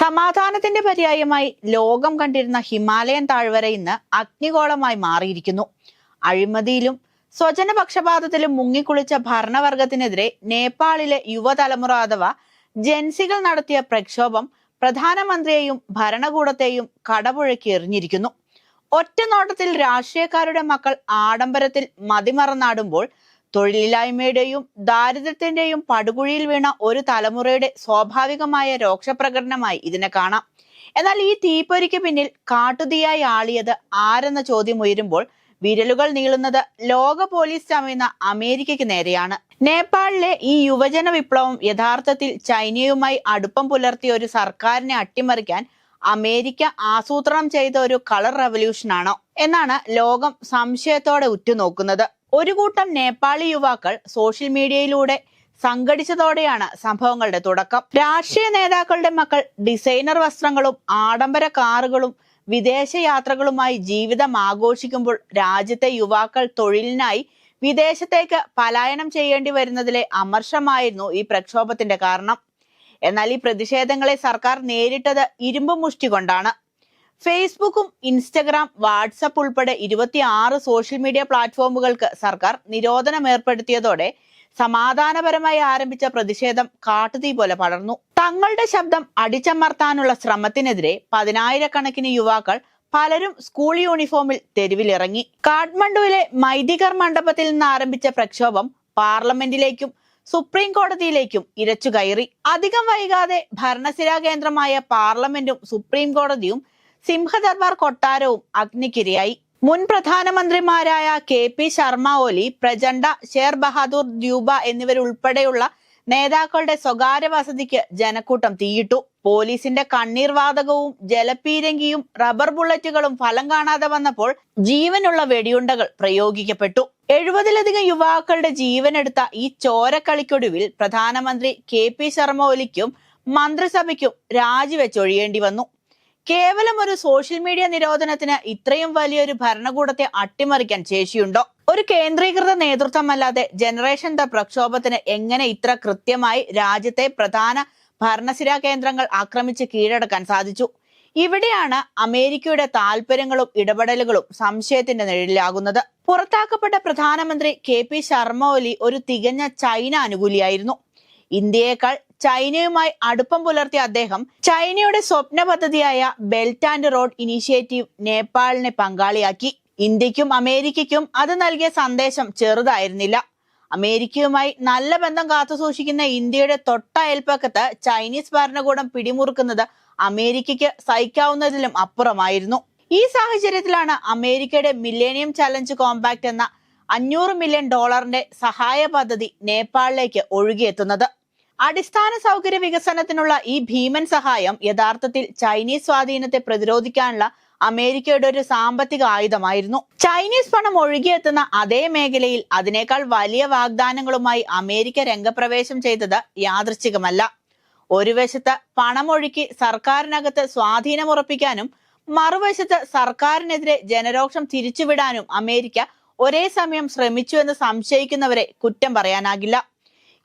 സമാധാനത്തിന്റെ പര്യായമായി ലോകം കണ്ടിരുന്ന ഹിമാലയൻ താഴ്വര ഇന്ന് അഗ്നിഗോളമായി മാറിയിരിക്കുന്നു. അഴിമതിയിലും സ്വജനപക്ഷപാതത്തിലും മുങ്ങിക്കുളിച്ച ഭരണവർഗത്തിനെതിരെ നേപ്പാളിലെ യുവതലമുറ അഥവാ ജൻസികൾ നടത്തിയ പ്രക്ഷോഭം പ്രധാനമന്ത്രിയെയും ഭരണകൂടത്തെയും കടപുഴക്കി എറിഞ്ഞിരിക്കുന്നു. ഒറ്റനോട്ടത്തിൽ രാഷ്ട്രീയക്കാരുടെ മക്കൾ ആഡംബരത്തിൽ മതിമറന്നാടുമ്പോൾ തൊഴിലില്ലായ്മയുടെയും ദാരിദ്ര്യത്തിന്റെയും പടുകുഴിയിൽ വീണ ഒരു തലമുറയുടെ സ്വാഭാവികമായ രോക്ഷപ്രകടനമായി ഇതിനെ കാണാം. എന്നാൽ ഈ തീപ്പൊരിക്ക് പിന്നിൽ കാട്ടുതീയായി ആളിയത് ആരെന്ന ചോദ്യം ഉയരുമ്പോൾ വിരലുകൾ നീളുന്നത് ലോക പോലീസ് ചമയുന്ന അമേരിക്കയ്ക്ക് നേരെയാണ്. നേപ്പാളിലെ ഈ യുവജന വിപ്ലവം യഥാർത്ഥത്തിൽ ചൈനയുമായി അടുപ്പം പുലർത്തിയ ഒരു സർക്കാരിനെ അട്ടിമറിക്കാൻ അമേരിക്ക ആസൂത്രണം ചെയ്ത ഒരു കളർ റവല്യൂഷനാണോ എന്നാണ് ലോകം സംശയത്തോടെ ഉറ്റുനോക്കുന്നത്. ഒരു കൂട്ടം നേപ്പാളി യുവാക്കൾ സോഷ്യൽ മീഡിയയിലൂടെ സംഘടിച്ചതോടെയാണ് സംഭവങ്ങളുടെ തുടക്കം. രാഷ്ട്രീയ നേതാക്കളുടെ മക്കൾ ഡിസൈനർ വസ്ത്രങ്ങളും ആഡംബര കാറുകളും വിദേശ യാത്രകളുമായി ജീവിതം ആഘോഷിക്കുമ്പോൾ രാജ്യത്തെ യുവാക്കൾ തൊഴിലിനായി വിദേശത്തേക്ക് പലായനം ചെയ്യേണ്ടി വരുന്നതിലെ അമർഷമായിരുന്നു ഈ പ്രക്ഷോഭത്തിന്റെ കാരണം. എന്നാൽ ഈ പ്രതിഷേധങ്ങളെ സർക്കാർ നേരിട്ടത് ഇരുമ്പ് മുഷ്ടി കൊണ്ടാണ്. ഫേസ്ബുക്കും ഇൻസ്റ്റഗ്രാം വാട്സപ്പ് ഉൾപ്പെടെ ഇരുപത്തിയാറ് സോഷ്യൽ മീഡിയ പ്ലാറ്റ്ഫോമുകൾക്ക് സർക്കാർ നിരോധനം ഏർപ്പെടുത്തിയതോടെ സമാധാനപരമായി ആരംഭിച്ച പ്രതിഷേധം കാട്ടുതീ പോലെ പടർന്നു. തങ്ങളുടെ ശബ്ദം അടിച്ചമർത്താനുള്ള ശ്രമത്തിനെതിരെ പതിനായിരക്കണക്കിന് യുവാക്കൾ പലരും സ്കൂൾ യൂണിഫോമിൽ തെരുവിലിറങ്ങി. കാഠ്മണ്ഡുവിലെ മൈദികർ മണ്ഡപത്തിൽ നിന്ന് ആരംഭിച്ച പ്രക്ഷോഭം പാർലമെന്റിലേക്കും സുപ്രീം കോടതിയിലേക്കും ഇരച്ചു കയറി. അധികം വൈകാതെ ഭരണസിരാ കേന്ദ്രമായ പാർലമെന്റും സുപ്രീം കോടതിയും സിംഹദർബാർ കൊട്ടാരവും അഗ്നിക്കിരയായി. മുൻ പ്രധാനമന്ത്രിമാരായ കെ പി ശർമ്മ ഒലി പ്രചണ്ഡ ഷേർ ബഹാദൂർ ദ്യൂബ എന്നിവരുൾപ്പെടെയുള്ള നേതാക്കളുടെ സ്വകാര്യ വസതിക്ക് ജനക്കൂട്ടം തീയിട്ടു. പോലീസിന്റെ കണ്ണീർ വാതകവും ജലപീരങ്കിയും റബ്ബർ ബുള്ളറ്റുകളും ഫലം കാണാതെ വന്നപ്പോൾ ജീവനുള്ള വെടിയുണ്ടകൾ പ്രയോഗിക്കപ്പെട്ടു. എഴുപതിലധികം യുവാക്കളുടെ ജീവനെടുത്ത ഈ ചോരക്കളിക്കൊടുവിൽ പ്രധാനമന്ത്രി കെ പി ശർമ്മ ഒലിക്കും മന്ത്രിസഭയ്ക്കും രാജിവെച്ചൊഴിയേണ്ടി വന്നു. കേവലം ഒരു സോഷ്യൽ മീഡിയ നിരോധനത്തിന് ഇത്രയും വലിയൊരു ഭരണകൂടത്തെ അട്ടിമറിക്കാൻ ശേഷിയുണ്ടോ? ഒരു കേന്ദ്രീകൃത നേതൃത്വമല്ലാതെ ജനറേഷൻ ദ പ്രക്ഷോഭത്തിന് എങ്ങനെ ഇത്ര കൃത്യമായി രാജ്യത്തെ പ്രധാന ഭരണസിരാ കേന്ദ്രങ്ങൾ ആക്രമിച്ച് കീഴടക്കാൻ സാധിച്ചു? ഇവിടെയാണ് അമേരിക്കയുടെ താല്പര്യങ്ങളും ഇടപെടലുകളും സംശയത്തിന്റെ നിഴലിലാകുന്നത്. പുറത്താക്കപ്പെട്ട പ്രധാനമന്ത്രി കെ പി ശർമ്മ ഒലി ഒരു തികഞ്ഞ ചൈന അനുകൂലിയായിരുന്നു. ഇന്ത്യയേക്കാൾ ചൈനയുമായി അടുപ്പം പുലർത്തിയ അദ്ദേഹം ചൈനയുടെ സ്വപ്ന പദ്ധതിയായ ബെൽറ്റ് ആൻഡ് റോഡ് ഇനീഷ്യേറ്റീവ് നേപ്പാളിനെ പങ്കാളിയാക്കി. ഇന്ത്യക്കും അമേരിക്കയ്ക്കും അത് നൽകിയ സന്ദേശം ചെറുതായിരുന്നില്ല. അമേരിക്കയുമായി നല്ല ബന്ധം കാത്തുസൂക്ഷിക്കുന്ന ഇന്ത്യയുടെ തൊട്ട അയൽപ്പക്കത്ത് ചൈനീസ് ഭരണകൂടം പിടിമുറുക്കുന്നത് അമേരിക്കയ്ക്ക് സഹിക്കാവുന്നതിലും അപ്പുറമായിരുന്നു. ഈ സാഹചര്യത്തിലാണ് അമേരിക്കയുടെ മില്ലേനിയം ചലഞ്ച് കോമ്പാക്ട് എന്ന അഞ്ഞൂറ് മില്യൺ ഡോളറിന്റെ സഹായ പദ്ധതി നേപ്പാളിലേക്ക് ഒഴുകിയെത്തുന്നത്. അടിസ്ഥാന സൗകര്യ വികസനത്തിനുള്ള ഈ ഭീമൻ സഹായം യഥാർത്ഥത്തിൽ ചൈനീസ് സ്വാധീനത്തെ പ്രതിരോധിക്കാനുള്ള അമേരിക്കയുടെ ഒരു സാമ്പത്തിക ആയുധമായിരുന്നു. ചൈനീസ് പണം ഒഴുകിയെത്തുന്ന അതേ മേഖലയിൽ അതിനേക്കാൾ വലിയ വാഗ്ദാനങ്ങളുമായി അമേരിക്ക രംഗപ്രവേശം ചെയ്തത് യാദൃച്ഛികമല്ല ഒരു വശത്ത് പണമൊഴുക്കി സർക്കാരിനകത്ത് സ്വാധീനമുറപ്പിക്കാനും മറുവശത്ത് സർക്കാരിനെതിരെ ജനരോക്ഷം തിരിച്ചുവിടാനും അമേരിക്ക ഒരേ സമയം ശ്രമിച്ചു എന്ന് സംശയിക്കുന്നവരെ കുറ്റം പറയാനാകില്ല.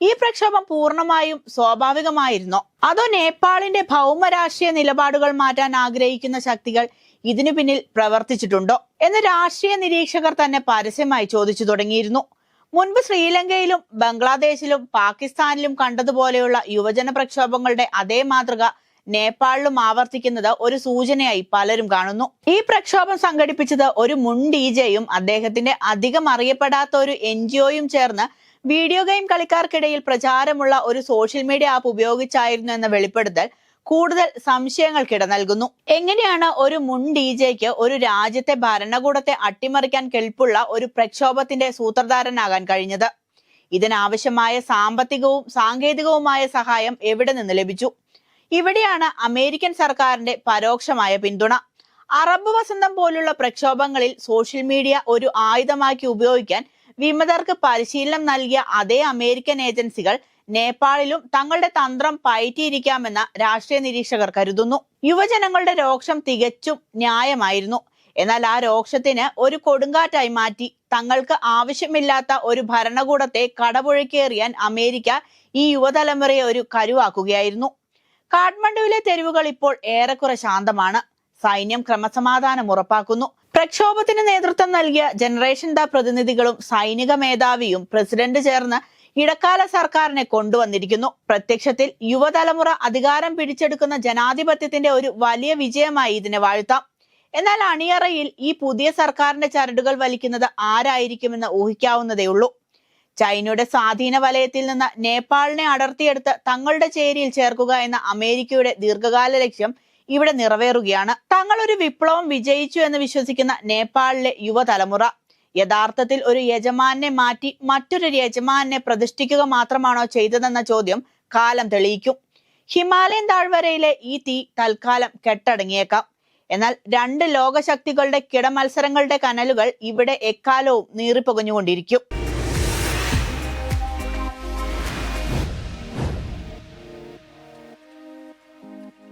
ഈ പ്രക്ഷോഭം പൂർണമായും സ്വാഭാവികമായിരുന്നോ? അതോ നേപ്പാളിന്റെ ഭൗമരാഷ്ട്രീയ നിലപാടുകൾ മാറ്റാൻ ആഗ്രഹിക്കുന്ന ശക്തികൾ ഇതിനു പിന്നിൽ പ്രവർത്തിച്ചിട്ടുണ്ടോ? എന്ന് രാഷ്ട്രീയ നിരീക്ഷകർ തന്നെ പരസ്യമായി ചോദിച്ചു തുടങ്ങിയിരുന്നു. മുൻപ് ശ്രീലങ്കയിലും ബംഗ്ലാദേശിലും പാകിസ്ഥാനിലും കണ്ടതുപോലെയുള്ള യുവജന പ്രക്ഷോഭങ്ങളുടെ അതേ മാതൃക നേപ്പാളിലും ആവർത്തിക്കുന്നത് ഒരു സൂചനയായി പലരും കാണുന്നു. ഈ പ്രക്ഷോഭം സംഘടിപ്പിച്ചത് ഒരു മുൻ ഡി ജെയും അദ്ദേഹത്തിന്റെ അധികം അറിയപ്പെടാത്ത ഒരു എൻ ജി ഒയും ചേർന്ന് വീഡിയോ ഗെയിം കളിക്കാർക്കിടയിൽ പ്രചാരമുള്ള ഒരു സോഷ്യൽ മീഡിയ ആപ്പ് ഉപയോഗിച്ചായിരുന്നു എന്ന വെളിപ്പെടുത്തൽ കൂടുതൽ സംശയങ്ങൾക്കിട നൽകുന്നു. എങ്ങനെയാണ് ഒരു മുൻ ഡി ജെക്ക് ഒരു രാജ്യത്തെ ഭരണകൂടത്തെ അട്ടിമറിക്കാൻ കെൽപ്പുള്ള ഒരു പ്രക്ഷോഭത്തിന്റെ സൂത്രധാരനാകാൻ കഴിഞ്ഞത്? ഇതിനാവശ്യമായ സാമ്പത്തികവും സാങ്കേതികവുമായ സഹായം എവിടെ നിന്ന് ലഭിച്ചു? ഇവിടെയാണ് അമേരിക്കൻ സർക്കാരിന്റെ പരോക്ഷമായ പിന്തുണ. അറബ് വസന്തം പോലുള്ള പ്രക്ഷോഭങ്ങളിൽ സോഷ്യൽ മീഡിയ ഒരു ആയുധമാക്കി ഉപയോഗിക്കാൻ വിമതർക്ക് പരിശീലനം നൽകിയ അതേ അമേരിക്കൻ ഏജൻസികൾ നേപ്പാളിലും തങ്ങളുടെ തന്ത്രം പയറ്റിയിരിക്കാമെന്ന രാഷ്ട്രീയ നിരീക്ഷകർ കരുതുന്നു. യുവജനങ്ങളുടെ രോക്ഷം തികച്ചും ന്യായമായിരുന്നു. എന്നാൽ ആ രോക്ഷത്തിന് ഒരു കൊടുങ്കാറ്റായി മാറ്റി തങ്ങൾക്ക് ആവശ്യമില്ലാത്ത ഒരു ഭരണകൂടത്തെ കടപുഴക്കേറിയാൻ അമേരിക്ക ഈ യുവതലമുറയെ ഒരു കരുവാക്കുകയായിരുന്നു. കാഠ്മണ്ഡുവിലെ തെരുവുകൾ ഇപ്പോൾ ഏറെക്കുറെ ശാന്തമാണ്. സൈന്യം ക്രമസമാധാനം ഉറപ്പാക്കുന്നു. പ്രക്ഷോഭത്തിന് നേതൃത്വം നൽകിയ ജനറേഷൻ ദ പ്രതിനിധികളും സൈനിക മേധാവിയും പ്രസിഡന്റ് ചേർന്ന് ഇടക്കാല സർക്കാരിനെ കൊണ്ടുവന്നിരിക്കുന്നു. പ്രത്യക്ഷത്തിൽ യുവതലമുറ അധികാരം പിടിച്ചെടുക്കുന്ന ജനാധിപത്യത്തിന്റെ ഒരു വലിയ വിജയമായി ഇതിനെ വാഴ്ത്താം. എന്നാൽ അണിയറയിൽ ഈ പുതിയ സർക്കാരിന്റെ ചരടുകൾ വലിക്കുന്നത് ആരായിരിക്കുമെന്ന് ഊഹിക്കാവുന്നതേ ഉള്ളൂ. ചൈനയുടെ സ്വാധീന വലയത്തിൽ നിന്ന് നേപ്പാളിനെ അടർത്തിയെടുത്ത് തങ്ങളുടെ ചേരിയിൽ ചേർക്കുക എന്ന അമേരിക്കയുടെ ദീർഘകാല ലക്ഷ്യം ഇവിടെ നിറവേറുകയാണ്. തങ്ങൾ ഒരു വിപ്ലവം വിജയിച്ചു എന്ന് വിശ്വസിക്കുന്ന നേപ്പാളിലെ യുവതലമുറ യഥാർത്ഥത്തിൽ ഒരു യജമാനെ മാറ്റി മറ്റൊരു യജമാനെ പ്രതിഷ്ഠിക്കുക മാത്രമാണോ ചെയ്തതെന്ന ചോദ്യം കാലം തെളിയിക്കും. ഹിമാലയൻ താഴ്വരയിലെ ഈ തീ തൽക്കാലം കെട്ടടങ്ങിയേക്കാം. എന്നാൽ രണ്ട് ലോകശക്തികളുടെ കിടമത്സരങ്ങളുടെ കനലുകൾ ഇവിടെ എക്കാലവും നീറിപ്പുകഞ്ഞുകൊണ്ടിരിക്കും.